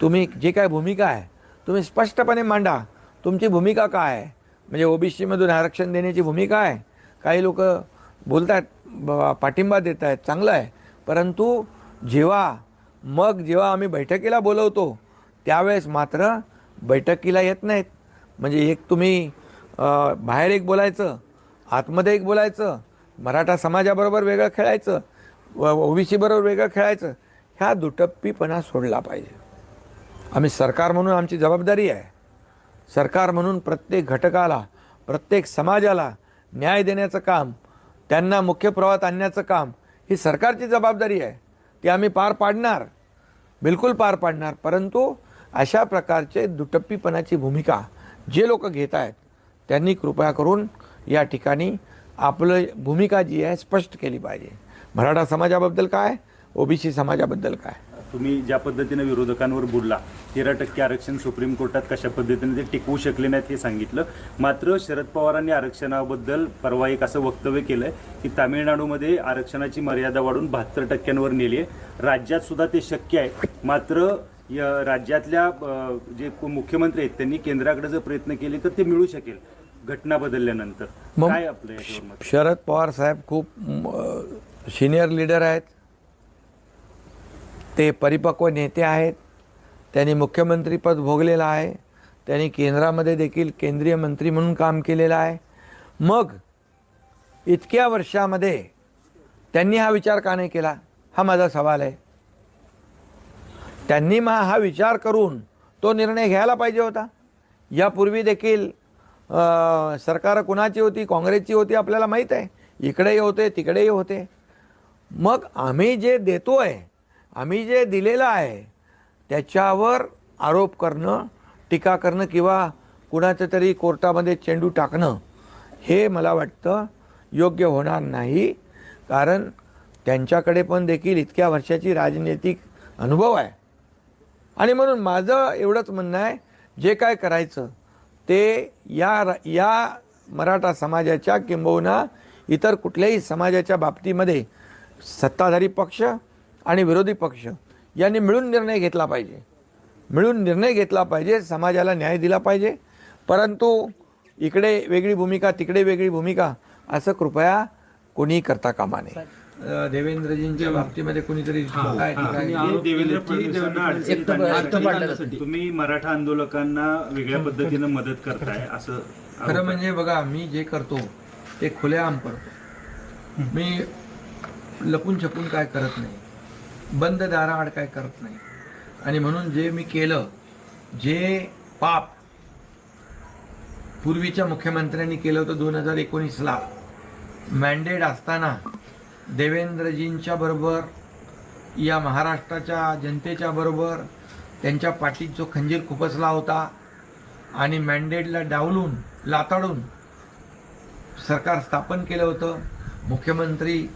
तुम्ही जे काय भूमिका आहे तुम्ही स्पष्टपणे मांडा. तुमची भूमिका काय आहे? म्हणजे ओबीसीमधून आरक्षण देण्याची भूमिका आहे. काही लोक बोलत आहेत पाठिंबा देत आहेत चांगलं आहे. परंतु जेव्हा मग जेव्हा आम्ही बैठकीला बोलवतो त्यावेळेस मात्र बैठकीला येत नाहीत. म्हणजे एक तुम्ही बाहेर एक बोलायचं आतमध्ये एक बोलायचं मराठा समाजाबरोबर वेगळं खेळायचं ओबीसीबरोबर वेगळं खेळायचं ह्या दुटप्पीपणा सोडला पाहिजे. आम्ही सरकार म्हणून आमची जबाबदारी आहे. सरकार म्हणून प्रत्येक घटकाला प्रत्येक समाजाला न्याय देण्याचं काम त्यांना मुख्य प्रवाहात आणण्याचं काम ही सरकारची जबाबदारी आहे. ती आम्ही पार पाडणार. बिलकुल पार पाडणार. परंतु अशा प्रकारचे दुटप्पीपणाची भूमिका जे लोक घेत आहेत त्यांनी कृपया करून या ठिकाणी आपलं भूमिका जी आहे स्पष्ट केली पाहिजे. मराठा समाजाबद्दल काय? ओबीसी समाजाबद्दल काय? तुम्ही ज्या पद्धतीने विरोधकांवर बोलला तेरा टक्के आरक्षण सुप्रीम कोर्टात कशा पद्धतीने ते टिकवू शकले naहीत हे सांगितलं. मात्र शरद पवारांनी आरक्षणाबद्दल परवा एक असं वक्तव्य केलंय की तामिळनाडूमध्ये आरक्षणाची मर्यादा वाढून बहात्तर टक्क्यांवर नेली आहे. राज्यात सुद्धा ते शक्य आहे. मात्र या राज्यातल्या जे मुख्यमंत्री आहेत त्यांनी केंद्राकडे जर प्रयत्न केले तर ते मिळू शकेल घटना बदलल्यानंतर. काय आपलं? शरद पवार साहेब खूप सिनियर लीडर आहेत. ते परिपक्व नेते आहेत. त्यांनी मुख्यमंत्रीपद भोगलेलं आहे. त्यांनी केंद्रामध्ये देखील केंद्रीय मंत्री म्हणून काम केलेलं आहे. मग इतक्या वर्षामध्ये त्यांनी हा विचार का नाही केला? हा माझा सवाल आहे. त्यांनी मा हा विचार करून तो निर्णय घ्यायला पाहिजे होता. यापूर्वी देखील सरकार कुणाची होती काँग्रेसची होती आपल्याला माहीत आहे. इकडेही होते तिकडेही होते. मग आम्ही जे देतो आहे आम्ही जे दिलेलं आहे त्याच्यावर आरोप करणं टीका करणं किंवा कुणाचं तरी कोर्टामध्ये चेंडू टाकणं हे मला वाटतं योग्य होणार नाही. कारण त्यांच्याकडे पण देखील इतक्या वर्षाची राजनैतिक अनुभव आहे. आणि म्हणून माझं एवढंच म्हणणं आहे जे काय करायचं ते या या मराठा समाजाच्या किंबहुना इतर कुठल्याही समाजाच्या बाबतीमध्ये सत्ताधारी पक्ष आणि विरोधी पक्ष यांनी मिळून निर्णय घेतला पाहिजे. मिळून निर्णय घेतला पाहिजे समाजाला न्याय दिला पाहिजे. परंतु इकडे वेगळी भूमिका तिकडे वेगळी भूमिका असं कृपया कोणी करता कामा नये. देवेंद्रजींच्या बाबतीमध्ये कोणीतरी तुम्ही मराठा आंदोलकांना वेगळ्या पद्धतीनं मदत करताय असं खरं म्हणजे बघा मी जे करतो ते खुलेआम करतो. मी लपून छपून काय करत नाही. बंद दाराआड काय करत नाही. आणि म्हणून जे मी केलं जे पाप पूर्वीच्या मुख्यमंत्र्यांनी केलं होतं दोन हजार एकोणीसला मॅन्डेट असताना देवेंद्रजींच्या बरोबर या महाराष्ट्राच्या जनतेच्या बरोबर त्यांच्या पाठीत जो खंजीर खुपसला होता आणि मॅन्डेटला डावलून लाताडून सरकार स्थापन केलं होतं मुख्यमंत्री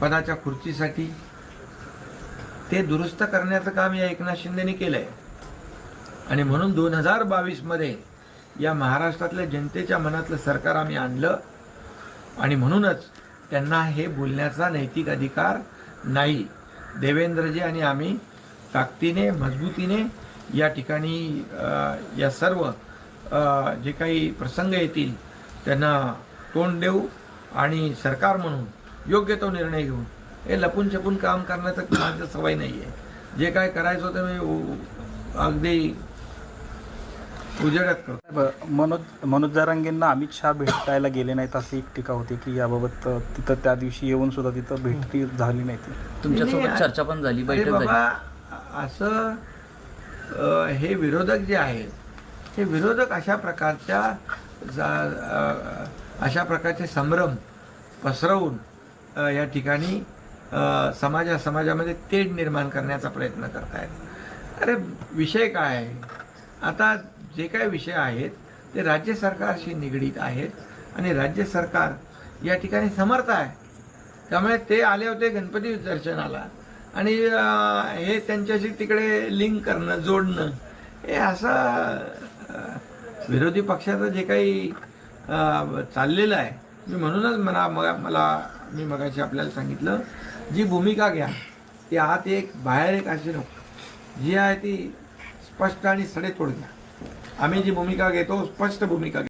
पदाच्या खुर्चीसाठी. ते दुरुस्त करण्याचं काम या एकनाथ शिंदेने केलं आहे आणि म्हणून दोन हजार बावीसमध्ये या महाराष्ट्रातल्या जनतेच्या मनातलं सरकार आम्ही आणलं. आणि म्हणूनच त्यांना हे बोलण्याचा नैतिक अधिकार नाही. देवेंद्रजी आणि आम्ही ताकदीने मजबूतीने या ठिकाणी या सर्व जे काही प्रसंग येतील त्यांना तोंड देऊ आणि सरकार म्हणून योग्य तो निर्णय घेऊन हे लपून छपून काम करण्याचं माझं सवय नाही आहे जे काय करायचं होतं मी अगदी उजेडात करतो. मनोज मनोज जारांगेंना अमित शहा भेटायला गेले नाहीत अशी एक टीका होती की याबाबत तिथं त्या दिवशी येऊन सुद्धा तिथं भेटी झाली नाही ती तुमच्यासोबत चर्चा पण झाली असं हे विरोधक जे आहेत हे विरोधक अशा प्रकारच्या अशा प्रकारचे संभ्रम पसरवून या ठिकाणी समाजा समाजामध्ये तेढ निर्माण करण्याचा प्रयत्न करतायत. अरे विषय काय? आहे आता जे काय विषय आहेत ते राज्य सरकारशी निगडीत आहेत आणि राज्य सरकार या ठिकाणी समर्थ आहे. त्यामुळे ते आले होते गणपती दर्शनाला. आणि हे त्यांच्याशी तिकडे लिंक करणं जोडणं हे असं विरोधी पक्षाचं जे काही चाललेलं आहे मी म्हणूनच मला मग मला मी मगाशी आपल्याला सांगितलं जी भूमिका घ्या ती आत एक बाहेर एक अशी नको. जी आहे ती स्पष्ट आणि सडेतोड घ्या. आम्ही जी भूमिका घेतो स्पष्ट भूमिका